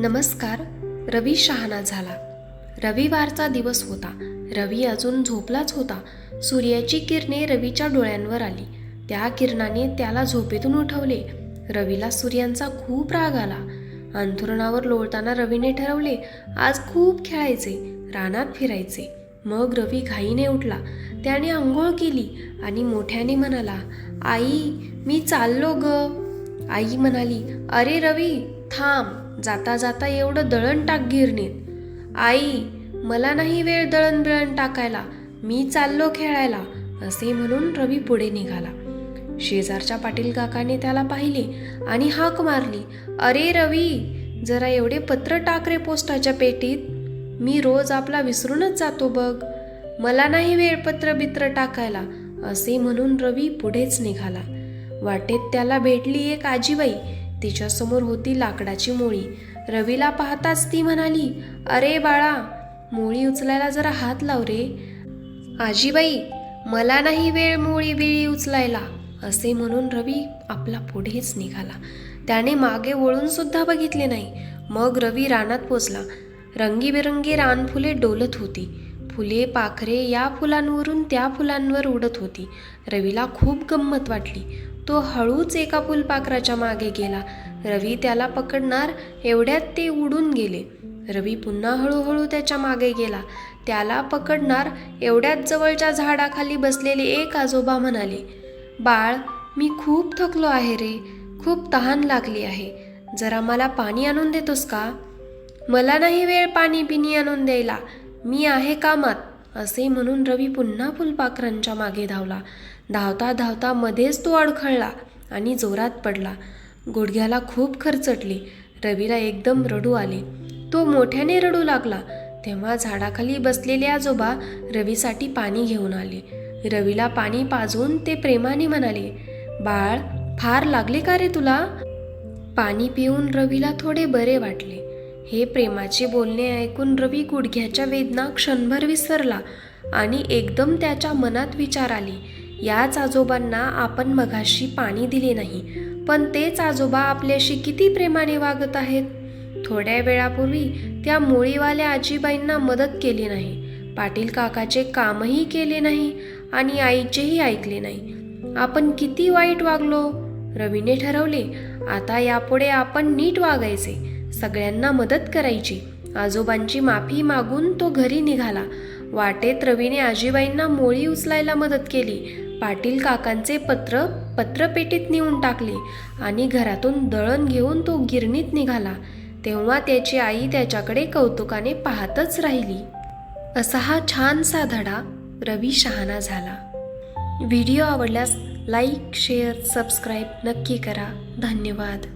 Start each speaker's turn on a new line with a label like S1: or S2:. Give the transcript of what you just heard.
S1: नमस्कार रवी शहाणा झाला. रविवारचा दिवस होता. रवी अजून झोपलाच होता. सूर्याची किरणे रवीच्या डोळ्यांवर आली. त्या किरणाने त्याला झोपेतून उठवले. रवीला सूर्यांचा खूप राग आला. अंथरुणावर लोळताना रवीने ठरवले आज खूप खेळायचे रानात फिरायचे. मग रवी घाईने उठला. त्याने आंघोळ केली आणि मोठ्याने म्हणाला आई मी चाललो ग. आई म्हणाली अरे रवी थांब. जाता जाता एवढं दळण टाक गिरणीत. आई मला नाही वेळ दळण बिळण टाकायला. मी चाललो खेळायला. असे म्हणून रवी पुढे निघाला. शेजारच्या पाटील काकाने त्याला पाहिले आणि हाक मारली. अरे रवी जरा एवढे पत्र टाक रे पोस्टाच्या पेटीत. मी रोज आपला विसरूनच जातो बघ. मला नाही वेळ पत्र बित्र टाकायला. असे म्हणून रवी पुढेच निघाला. वाटेत त्याला भेटली एक आजीबाई. तिच्यासमोर होती लाकडाची मोळी. रवीला पाहताच ती म्हणाली अरे बाळा मोळी उचलायला जरा हात लाव रे. आजीबाई मला नाही वेळ मोळी बिळी उचलायला असे म्हणून रवी आपला पुढेच निघाला. त्याने मागे वळून सुद्धा बघितले नाही. मग रवी रानात पोचला. रंगीबेरंगी रानफुले डोलत होती. फुले पाखरे या फुलांवरून त्या फुलांवर उडत होती. रवीला खूप गंमत वाटली. तो हळूच एका फुलपाखराच्या मागे गेला. रवी त्याला पकडणार एवढ्यात ते उडून गेले. रवी पुन्हा हळूहळू त्याच्यामागे गेला. त्याला पकडणार एवढ्यात जवळच्या झाडाखाली बसलेले एक आजोबा म्हणाले बाळ मी खूप थकलो आहे रे. खूप तहान लागली आहे. जरा मला पाणी आणून देतोस का? मला नाही वेळ पाणी पिणी आणून द्यायला. मी आहे कामात असे म्हणून रवी पुन्हा फुलपाखरांच्या मागे धावला. धावता धावता मध्येच तो अडखळला आणि जोरात पडला. गुडघ्याला खूप खरचटले. रवीला एकदम रडू आले. तो मोठ्याने रडू लागला. तेव्हा झाडाखाली बसलेले आजोबा रवीसाठी पाणी घेऊन आले. रवीला पाणी पाजून ते प्रेमाने म्हणाले बाळ फार लागले का रे तुला? पाणी पिऊन रवीला थोडे बरे वाटले. हे प्रेमाचे बोलणे ऐकून रवी गुडघ्याच्या वेदना क्षणभर विसरला आणि एकदम त्याच्या मनात विचार आले याच आजोबांना आपण मघाशी पाणी दिले नाही पण तेच आजोबा आपल्याशी किती प्रेमाने वागत आहेत? थोड्या वेळापूर्वी त्या मुळीवाल्या आजीबाईंना मदत केली नाही पाटील काकाचे कामही केले नाही आणि आईचेही ऐकले नाही. आपण किती वाईट वागलो? रवीने ठरवले आता यापुढे आपण नीट वागायचे. सगळ्यांना मदत करायची. आजोबांची माफी मागून तो घरी निघाला. वाटेत रवीने आजीबाईंना मोळी उचलायला मदत केली. पाटील काकांचे पत्र पत्रपेटीत नेऊन टाकले आणि घरातून दळण घेऊन तो गिरणीत निघाला. तेव्हा त्याची आई त्याच्याकडे कौतुकाने पाहतच राहिली. असा हा छानसा धडा रवी शहाणा झाला. व्हिडिओ आवडल्यास लाईक शेअर सबस्क्राईब नक्की करा. धन्यवाद.